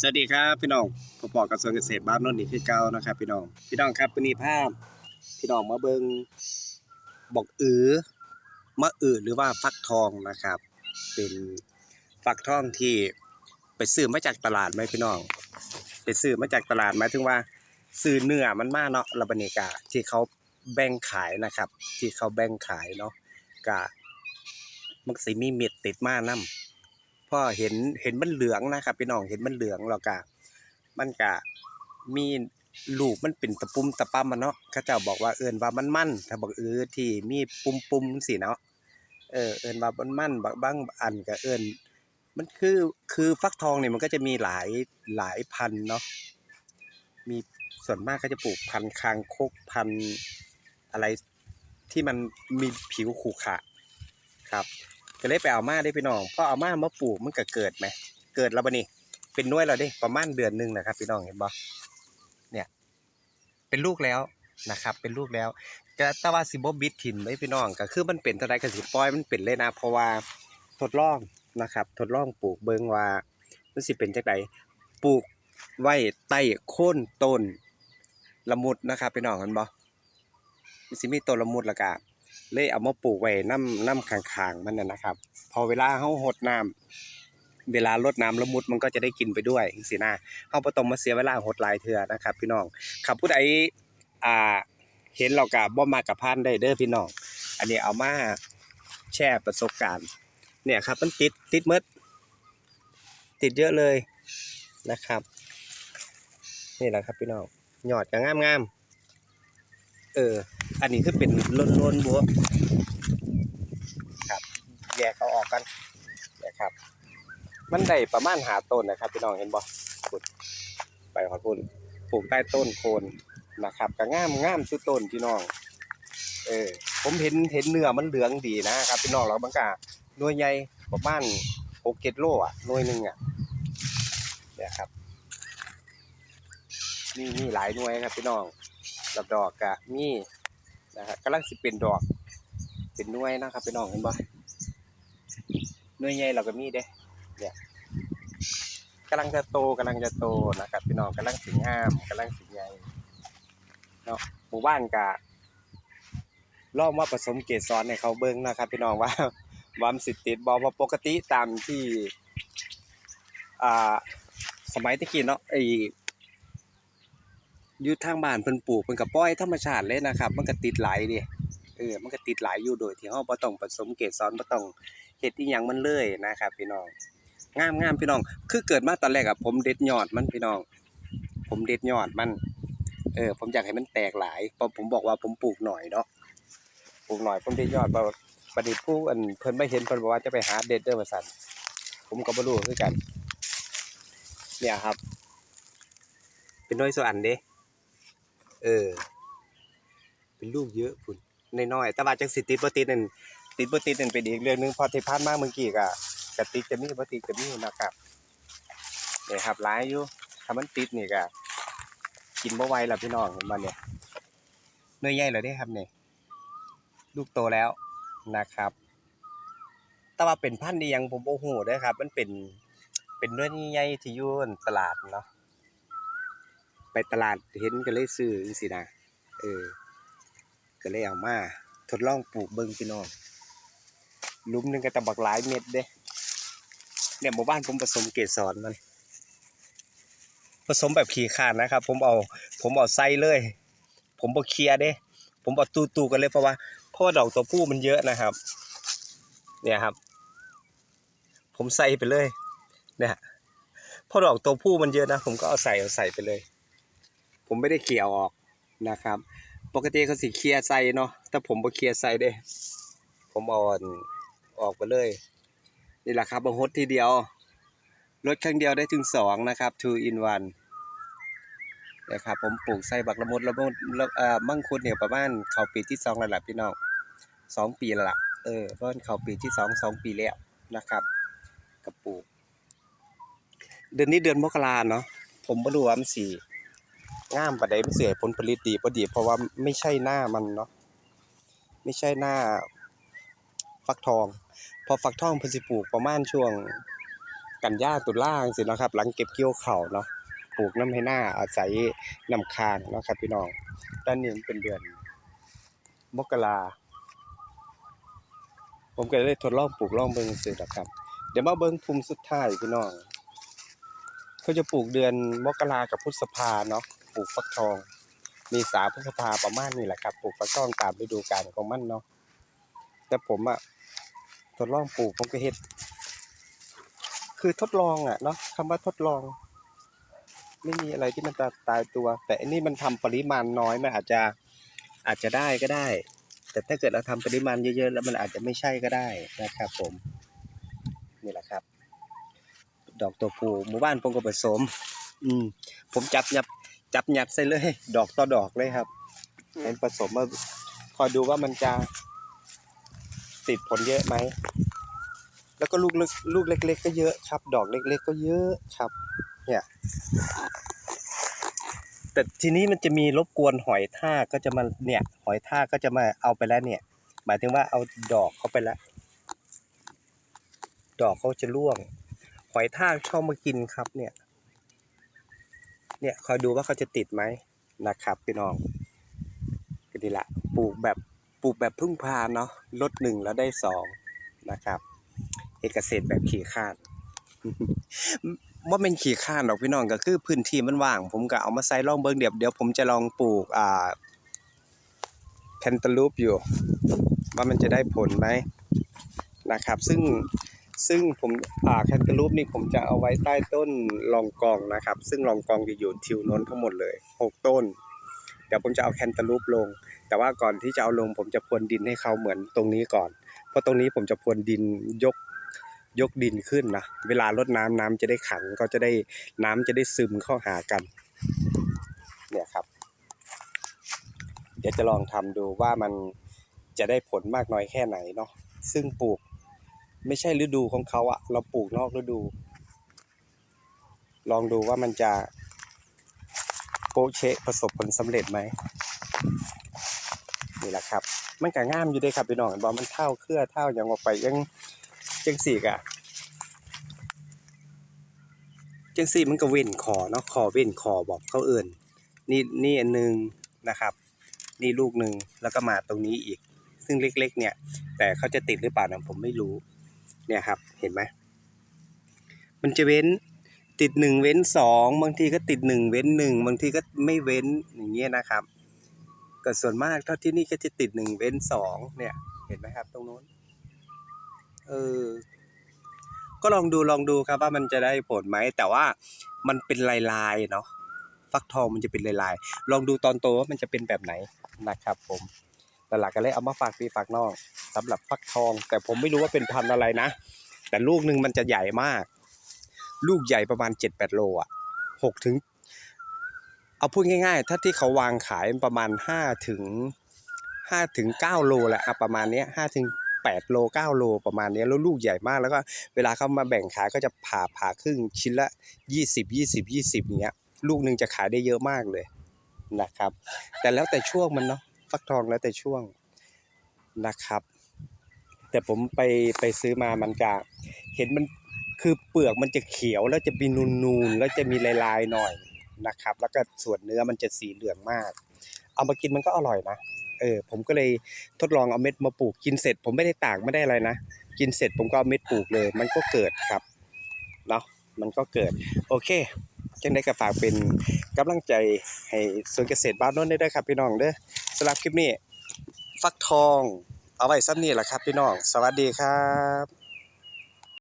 สวัสดีครับพี่น้องผมบอกกระทรวงเกษตรบ้านโนนท์นี่คือเก่านะครับพี่น้อง พี่น้องครับวันนี้ภาพ พี่น้องมาเบิงบอกอือมะอือหรือว่าฟักทองนะครับ เป็นฟักทองที่ไปซื้อมาจากตลาดไหมพี่น้อง ไปซื้อมาจากตลาดไหมถึงว่าซื้อเนื้อมันมาเนาะระบเนกาที่เขาแบ่งขายนะครับ ที่เขาแบ่งขายเนาะกะมันสิมีเม็ดติดมานํ พอเห็นเห็นมันเหลืองนะครับพี่น้องเห็นมันเหลืองแล้วก็มันก็มีลูกมันเป็นตะปุ่มตะปั๊มมันเนาะเขาเจ้าบอกว่าเอิ้นว่ามันมั่นถ้าบอกเออที่มีปุ่มๆสิเนาะเออเอิ้นว่ามันมั่นบางบางอันก็เอิ้นมันคือคือฟักทองเนี่ยมันก็จะมีหลายหลายพันเนาะมีส่วนมากก็จะปลูกพันธุ์คางคกพันธุ์อะไรที่มันมีผิวขรุขระครับ ก็เลยไปเอามาได้พี่น้องพอเอามามาปลูกมันก็เกิดไหมเกิดแล้วบัดนี้เป็นน้วยแล้วเด้ประมาณเดือนหนึ่งนะครับ พี่น้องเห็นบ่เนี่ยเป็นลูกแล้วนะครับ เป็นลูกแล้วก็แต่ว่าสิบบิดถิ่นไว้พี่น้องก็คือมันเป็นเท่าใดก็สิปล่อยมันเป็นเลยนะเพราะว่าทดลองนะครับ ทดลองปลูกเบิงว่ามันสิเป็นจังไดปลูกไว้ใต้โคนต้นละมุดนะครับพี่น้องเห็นบ่มันสิมีต้นละมุดล้วก็ เลยเอามาปลูกไว้น้ำน้ำข้างๆมันน่ะนะครับ พอเวลาเฮาหดน้ำเวลารดน้ำละมุดมันก็จะได้กินไปด้วยจังซี่นะเฮาบ่ต้องมาเสียเวลาหดลายเทื่อนะครับ พี่น้องครับผู้ใดอ่าเห็นเราก็บ่มากับพานได้เด้อพี่น้อง อันนี้เอามาแชร์ประสบการณ์ เนี่ยครับมันติดติดมดติดเยอะเลยนะครับ นี่แหละครับพี่น้องหยอดก็งามๆเออ อันนี้คือเป็นล้นๆบัวครับ แยกเขาออกกันนะครับ มันได้ประมาณหาต้นนะครับพี่น้องเห็นบ่ขุดไปขอพุ่นปลูกใต้ต้นโคนนะครับก็ง่ามง่ามสุดต้นพี่น้อง เออ ผมเห็นเห็นเนื้อมันเหลืองดีนะครับพี่น้องแล้วมันก็หน่วยใหญ่ประมาณหกเจ็ดโลอะหน่วยหนึ่งอะเนี่ยครับนี่นี่หลายหน่วยครับพี่น้องดอกดอกกะมี นะครับกำลังสิเป็นดอก เป็นหน่วยนะครับพี่น้องเห็นบ่หน่วยใหญ่เราก็มีเด้เนี่ยกำลังจะโตกำลังจะโตนะครับพี่น้องกำลังสิงามกำลังสิใหญ่เนาะหมู่บ้านกะลองว่าผสมเกสรให้เขาเบิ่งนะครับพี่น้องว่าวามสิติดบ่เพราปกติตามที่อ่าสมัยตะกี้เนาะไอ อยู่ทางบ้านเพิ่นปลูกเพิ่นก็ปล่อยธรรมชาติเลยนะครับ มันก็ติดหลายดิเออมันก็ติดหลายอยู่โดยที่เฮาบ่ต้องผสมเกสรบ่ต้องเฮ็ดอีหยังมันเลยนะครับ พี่น้องงามงามพี่น้อง คือเกิดมาตอนแรกอะผมเด็ดยอดมันพี่น้อง ผมเด็ดยอดมันเออผมอยากให้มันแตกหลายเพราะผมบอกว่าผมปลูกหน่อยเนาะปลูกหน่อยผมเด็ดยอดบ่บัดนี้ผู้อันเพิ่นไม่เห็นเพิ่นบอกว่าจะไปหาเด็ดเด้อว่าซั่นผมก็บ่รู้คือกัน เนี่ยครับ เป็นน้อยส่วนเด้ เออ เป็นลูกเยอะพุ่นน้อยๆแต่ว่าจังสิติดบ่ติดนั่นติดบ่ติดนั่นเป็นอีกเรื่องหนึงพอที่ผ่านมาเมื่อกี้ก็กติดจะมีบ่ติดจะมีนะครับเนี่ยครับหลายอยู่ถ้ามันติดนี่ก็กินบ่ไหวแล้วพี่น้องเห็นบ่เนี่ยหน่วยใหญ่แล้วเด้ครับเนี่ยลูกโตแล้วนะครับ แต่ว่าเป็นพันธุ์อียังผมบ่ฮู้ด้อครับ มันเป็นเป็นหน่วยใหญ่ที่ยู่นตลาดเนาะ ไปตลาดเห็นก็เลยซื้อจังซี่นะเออ ก็เลยเอามาทดลองปลูกเบิ่งพี่น้องลุมหนึงก็ตะบักหลายเม็ดเด้เนี่ยหมู่บ้านผมผสมเกสรมันผสมแบบขี้ขานนะครับ ผมเอา ผมเอาไส้เลย ผมบ่เคลียเด้ ผมเอาตู้ๆกันเลยเพราะว่าเพราะว่าดอกตัวผู้มันเยอะนะครับ เนี่ยครับ ผมใส่ไปเลยเนี่ยเพราะดอกตัวผู้มันเยอะนะ ผมก็เอาใส่เอาใส่ไปเลย ผมไม่ได้เขี่ยออกนะครับ ปกติเขาสิเคลียร์ใส่เนาะแต่ผมบ่เคลียร์ใส่เด้ ผมเอาอันออกไปเลย นี่แหละครับมาฮดทีเดียวรถครั้งเดียวได้ถึงสองนะครับ two in one นะครับผมปลูกไส้บักละมุดละมุดละเอ่อมังคุดเนี่ยประมาณเข้าปีที่สองแล้วล่ะพี่น้องสองปีแล้วล่ะเออเพราะมันเข้าปีที่สองสองปีแล้วนะครับกับปลูก เดือนนี้เดือนมกราเนาะผมบ่รู้ว่ามันสิ งามปานใดมันสิให้ผลผลิตดีบ่ดี เพราะว่าไม่ใช่หน้ามันเนาะไม่ใช่หน้าฟักทอง พอฟักทองเพิ่นสิปลูกประมาณช่วงกันยาตุลาจังซี่เนาะครับ หลังเก็บเกี่ยวข้าวเนาะปลูกน้ำให้หน้าอาศัยน้ำค้างเนาะครับพี่น้องตอนนี้มันเป็นเดือนมกราผมก็เลยทดลองปลูกลองเบิ่งซื่อดอกครับ เดี๋ยวมาเบิ่งภูมิสุดท้ายพี่น้องเขาจะปลูกเดือนมกรากับพฤษภาเนาะ ปลูกฟักทอง มีสาพฤษภาประมาณนี้แหละครับ ปลูกฟักทองตามฤดูกาลของมันเนาะแต่ผมอะทดลองปลูกผมก็เฮ็ด คือทดลองอะเนาะคำว่าทดลอง ไม่มีอะไรที่มันจะตายตัว แต่อันนี้มันทำปริมาณน้อยมันอาจจะอาจจะได้ก็ได้ แต่ถ้าเกิดเราทำปริมาณเยอะๆ แล้วมันอาจจะไม่ใช่ก็ได้นะครับ ผมนี่แหละครับ ดอกตัวผู้หมู่บ้านผมก็ผสม อืมผมจับยับ จับยัดใส่เลย ดอกต่อดอกเลยครับเป็นผสมมาคอยดูว่ามันจะติดผลเยอะไหม แล้วก็ลูกเล็กลูกเล็ก ๆ ก็เยอะครับ ดอกเล็ก ๆ ก็เยอะครับ เนี่ย แต่ทีนี้มันจะมีรบกวนหอยทากก็จะมาเนี่ย หอยทากก็จะมาเอาไปแล้วเนี่ย หมายถึงว่าเอาดอกเขาไปแล้วดอกเขาจะร่วง หอยทากชอบมากินครับเนี่ย เนี่ยคอยดูว่าเขาจะติดไหมนะครับพี่น้องก็ดีละปลูกแบบปลูกแบบพึ่งพาเนาะลดหนึ่งแล้วได้สองนะครับเอกเกษตรแบบขี่ข้านว่าเป็นขี่ข้านหรอกพี่น้องก็คือพื้นที่มันว่าง ผมก็เอามาใส่ลองเบิ่งเดี๋ยวเดี๋ยวผมจะลองปลูกอ่าแคนตาลูปอยู่ ว่ามันจะได้ผลไหมนะครับ ซึ่ง ซึ่งผมอ่าแคนตาลูปนี่ผมจะเอาไว้ใต้ต้นรองกองนะครับ ซึ่งรองกองจะอยู่ทิวน้นทั้งหมดเลยหกต้น เดี๋ยวผมจะเอาแคนตาลูปลง แต่ว่าก่อนที่จะเอาลงผมจะพรวนดินให้เขาเหมือนตรงนี้ก่อน เพราะตรงนี้ผมจะพรวนดินยกยกดินขึ้นนะ เวลารดน้ำน้ำจะได้ขังก็จะได้น้ำจะได้ซึมเข้าหากัน เนี่ยครับ เดี๋ยวจะลองทำดูว่ามันจะได้ผลมากน้อยแค่ไหนเนาะ ซึ่งปลูก ไม่ใช่ฤดูของเขาอะเราปลูกนอกฤดู ลองดูว่ามันจะโปะเชะประสบผลสำเร็จไหมนี่แหละครับ มันก็ง่ามอยู่เด้ครับพี่น้องบอกมันเท่าเครือเท่าอย่างออกไปยังจังสี่กะจังสี่มันก็เว้นคอเนาะคอเว้นคอบอกเขาเอื่นนี่นี่อันหนึงนะครับ นี่ลูกหนึ่งแล้วก็มาตรงนี้อีก ซึ่งเล็ก ๆ เนี่ย แต่เขาจะติดหรือเปล่านะผมไม่รู้ เนี่ยครับเห็นไหมมันจะเว้นติดหนึ่งเว้นสองบางทีก็ติดหนึ่งเว้นหนึ่งบางทีก็ไม่เว้นอย่างเงี้ยนะครับก็ส่วนมากเท่าที่นี่ก็จะติดหนึ่งเว้นสองเนี่ยเห็นไหมครับ ตรงโน้นเออก็ลองดูลองดูครับว่ามันจะได้ผลไหมแต่ว่ามันเป็นลายลายๆเนาะฟักทองมันจะเป็นลายลายๆลองดูตอนโตว่ามันจะเป็นแบบไหนนะครับผม แต่หลักก็เลยเอามาฝากพี่ฝากน้องสำหรับฟักทอง แต่ผมไม่รู้ว่าเป็นพันธุ์อะไรนะ แต่ลูกหนึ่งมันจะใหญ่มาก ลูกใหญ่ประมาณเจ็ดแปดโลอะหกถึง เอาพูดง่าย ๆ ถ้าที่เขาวางขายประมาณห้าถึงห้าถึงเก้าโลแหละประมาณเนี้ยห้าถึงแปดโลเก้าโลประมาณนี้แล้วลูกใหญ่มากแล้วก็เวลาเขามาแบ่งขายก็จะผ่าผ่าครึ่งชิ้นละยี่สิบยี่สิบยี่สิบเนี้ย ลูกหนึ่งจะขายได้เยอะมากเลยนะครับ แต่แล้วแต่ช่วงมันเนาะ ฟักทองแล้วแต่ช่วงนะครับ แต่ผมไปไปซื้อมามันจะเห็นมันคือเปลือกมันจะเขียวแล้วจะมีนูนๆแล้วจะมีลายๆหน่อยนะครับ แล้วก็ส่วนเนื้อมันจะสีเหลืองมาก เอามากินมันก็อร่อยนะเออผมก็เลยทดลองเอาเม็ดมาปลูกกินเสร็จ ผมไม่ได้ตากไม่ได้อะไรนะกินเสร็จผมก็เอาเม็ดปลูกเลย มันก็เกิดครับเนาะมันก็เกิดโอเค จังได้ก็ฝากเป็นกำลังใจให้สวนเกษตรบ้านโน้นได้ด้วยครับพี่น้องเด้อสำหรับคลิปนี้ ฟักทอง เอาไว้ซ้ำนี่แหละครับพี่น้อง สวัสดีครับ